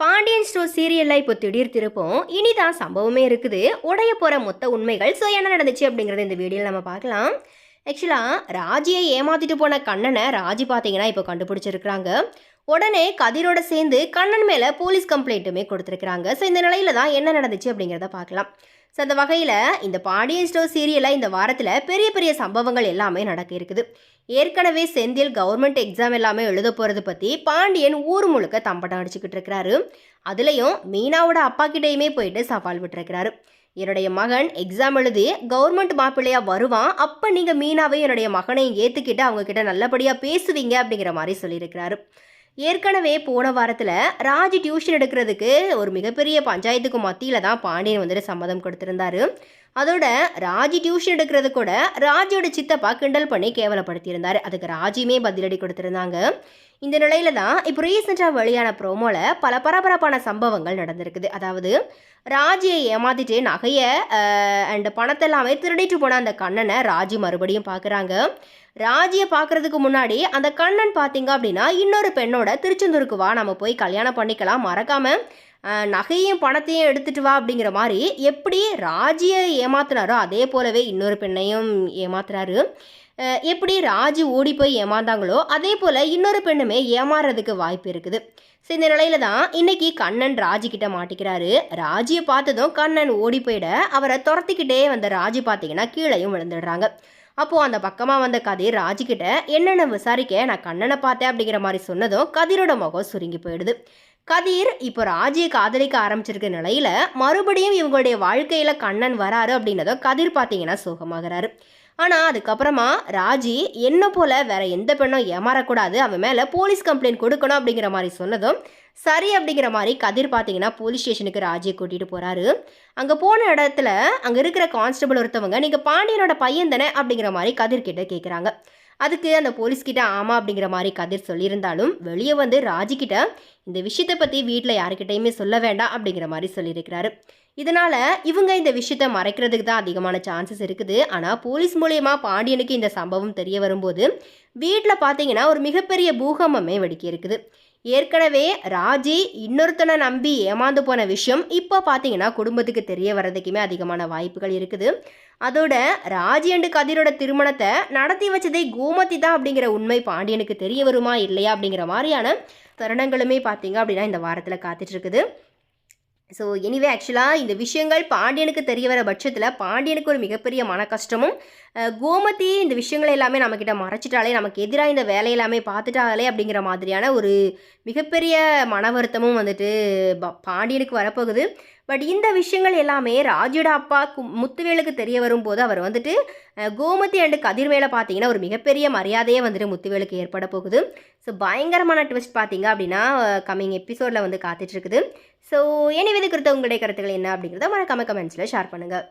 Pandian store சீரியலில் இப்போ திடீர் திருப்பம் இனிதான் சம்பவமே இருக்குது. உடைய போகிற மொத்த உண்மைகள் ஸோ என்ன நடந்துச்சு அப்படிங்கிறத இந்த வீடியோவில் நம்ம பார்க்கலாம். ஆக்சுவலாக ராஜியை ஏமாத்திட்டு போன கண்ணனை ராஜி பார்த்தீங்கன்னா இப்போ கண்டுபிடிச்சிருக்கிறாங்க. உடனே கதிரோட சேர்ந்து கண்ணன் மேலே போலீஸ் கம்ப்ளைண்ட்டுமே கொடுத்துருக்குறாங்க. ஸோ இந்த நிலையில தான் என்ன நடந்துச்சு அப்படிங்கிறத பார்க்கலாம். ஸோ அந்த வகையில் இந்த பாண்டியன் ஸ்டோர் சீரியலில் இந்த வாரத்தில் பெரிய பெரிய சம்பவங்கள் எல்லாமே நடக்க இருக்குது. ஏற்கனவே செந்தில் கவர்மெண்ட் எக்ஸாம் எல்லாமே எழுத போகிறது பற்றி பாண்டியன் ஊர் முழுக்க தம்பட்டம் அடிச்சுக்கிட்டு இருக்கிறாரு. அதுலேயும் மீனாவோட அப்பா கிட்டேயுமே போயிட்டு சவால் விட்டுருக்கிறாரு. என்னுடைய மகன் எக்ஸாம் எழுதி கவர்மெண்ட் மாப்பிள்ளையாக வருவான். அப்போ நீங்கள் மீனாவே என்னுடைய மகனையும் ஏற்றுக்கிட்டு அவங்கக்கிட்ட நல்லபடியாக பேசுவீங்க அப்படிங்கிற மாதிரி சொல்லியிருக்கிறாரு. ஏற்கனவே போன வாரத்தில் ராஜ் டியூஷன் எடுக்கிறதுக்கு ஒரு மிகப்பெரிய பஞ்சாயத்துக்கு மத்தியில் தான் பாண்டியன் வந்துட்டு சம்மதம் கொடுத்துருந்தாரு. அதோட ராஜி டியூஷன் எடுக்கிறது கூட ராஜியோட சித்தப்பா கிண்டல் பண்ணி கேவலப்படுத்தியிருந்தார். அதுக்கு ராஜியுமே பதிலடி கொடுத்துருந்தாங்க. இந்த நிலையில தான் இப்போ ரீசெண்டாக வெளியான ப்ரோமோவில் பல பரபரப்பான சம்பவங்கள் நடந்திருக்குது. அதாவது ராஜியை ஏமாத்திட்டு நகையை அண்ட் பணத்தை எல்லாமே திருடிட்டு போன அந்த கண்ணனை ராஜி மறுபடியும் பார்க்குறாங்க ராஜியை பார்க்கறதுக்கு முன்னாடி அந்த கண்ணன் பார்த்தீங்க அப்படின்னா இன்னொரு பெண்ணோட திருச்செந்தூருக்கு வா நம்ம போய் கல்யாணம் பண்ணிக்கலாம். மறக்காமல் நகையும் பணத்தையும் எடுத்துட்டு வா அப்படிங்கிற மாதிரி எப்படி ராஜியை ஏமாத்துனாரோ அதே போலவே இன்னொரு பெண்ணையும் ஏமாத்துறாரு. எப்படி ராஜி ஓடி போய் ஏமாந்தாங்களோ அதே போல் இன்னொரு பெண்ணுமே ஏமாறுறதுக்கு வாய்ப்பு இருக்குது. ஸோ இந்த நிலையில தான் இன்னைக்கு கண்ணன் ராஜி கிட்ட மாட்டிக்கிறாரு. ராஜியை பார்த்ததும் கண்ணன் ஓடி போயிட அவரை துரத்திக்கிட்டே வந்த ராஜி பார்த்தீங்கன்னா கீழையும் விழுந்துடுறாங்க. அப்போது அந்த பக்கமாக வந்த கதிர் ராஜிக்கிட்ட என்னென்ன விசாரிக்க? நான் கண்ணனை பார்த்தேன் அப்படிங்கிற மாதிரி சொன்னதும் கதிரோட முகம் சுருங்கி போயிடுது. கதிர் இப்போ ராஜியை காதலிக்க ஆரம்பிச்சிருக்க நிலையில மறுபடியும் இவங்களுடைய வாழ்க்கையில கண்ணன் வராரு அப்படின்னதும் கதிர் பார்த்தீங்கன்னா சோகமாகிறாரு. ஆனால் அதுக்கப்புறமா ராஜி என்ன போல் வேற எந்த பெண்ணும் ஏமாறக்கூடாது அவன் மேலே போலீஸ் கம்ப்ளைண்ட் கொடுக்கணும் அப்படிங்கிற மாதிரி சொன்னதும் சரி அப்படிங்கிற மாதிரி கதிர் பார்த்தீங்கன்னா போலீஸ் ஸ்டேஷனுக்கு ராஜியை கூட்டிகிட்டு போகிறாரு அங்கே போன இடத்துல அங்கே இருக்கிற கான்ஸ்டபிள் ஒருத்தவங்க நீங்கள் பாண்டியனோட பையன் தானே? அப்படிங்கிற மாதிரி கதிர்கிட்ட கேட்குறாங்க அதுக்கு அந்த போலீஸ்கிட்ட ஆமாம் அப்படிங்கிற மாதிரி கதிர் சொல்லியிருந்தாலும் வெளியே வந்து ராஜிக்கிட்ட இந்த விஷயத்தை பற்றி வீட்டில் யாருக்கிட்டையுமே சொல்ல வேண்டாம் அப்படிங்கிற மாதிரி சொல்லியிருக்கிறாரு. இதனால் இவங்க இந்த விஷயத்த மறைக்கிறதுக்கு தான் அதிகமான சான்சஸ் இருக்குது. ஆனால் போலீஸ் மூலயமா பாண்டியனுக்கு இந்த சம்பவம் தெரிய வரும்போது வீட்டில் பார்த்தீங்கன்னா ஒரு மிகப்பெரிய பூகம்பமே வெடிக்க இருக்குது. ஏற்கனவே ராஜி இன்னொருத்தனை நம்பி ஏமாந்து போன விஷயம் இப்போ பார்த்தீங்கன்னா குடும்பத்துக்கு தெரிய வர்றதுக்குமே அதிகமான வாய்ப்புகள் இருக்குது. அதோட ராஜி அண்டு கதிரோட திருமணத்தை நடத்தி வச்சதே கோமதி தான் அப்படிங்கிற உண்மை பாண்டியனுக்கு தெரிய வருமா இல்லையா அப்படிங்கிற மாதிரியான தருணங்களுமே பார்த்தீங்க அப்படின்னா இந்த வாரத்தில் காத்துட்டு இருக்குது. ஸோ எனிவே ஆக்சுவலாக இந்த விஷயங்கள் பாண்டியனுக்கு தெரிய வர பட்சத்தில் பாண்டியனுக்கு ஒரு மிகப்பெரிய மன கஷ்டமும் கோமதி இந்த விஷயங்களை எல்லாமே நம்மக்கிட்ட மறைச்சிட்டாலே நமக்கு எதிராக இந்த வேலை எல்லாமே பார்த்துட்டாலே அப்படிங்கிற மாதிரியான ஒரு மிகப்பெரிய மன வருத்தமும் வந்துட்டு ப- பாண்டியனுக்கு வரப்போகுது. பட் இந்த விஷயங்கள் எல்லாமே ராஜோட அப்பா கு- முத்துவேலுக்கு தெரிய வரும்போது அவர் வந்துட்டு கோமதி அண்டு கதிர்வேலை பார்த்தீங்கன்னா ஒரு மிகப்பெரிய மரியாதையே வந்துட்டு முத்துவேலுக்கு ஏற்பட போகுது. ஸோ பயங்கரமான ட்விஸ்ட் பார்த்தீங்க அப்படின்னா கம்மிங் எபிசோடில் வந்து காத்துட்ருக்குது ஸோ எனவே இது குறித்த உங்களுடைய கருத்துக்கள் என்ன அப்படிங்கிறத மறக்காம கமெண்ட்ஸில் ஷேர் பண்ணுங்கள்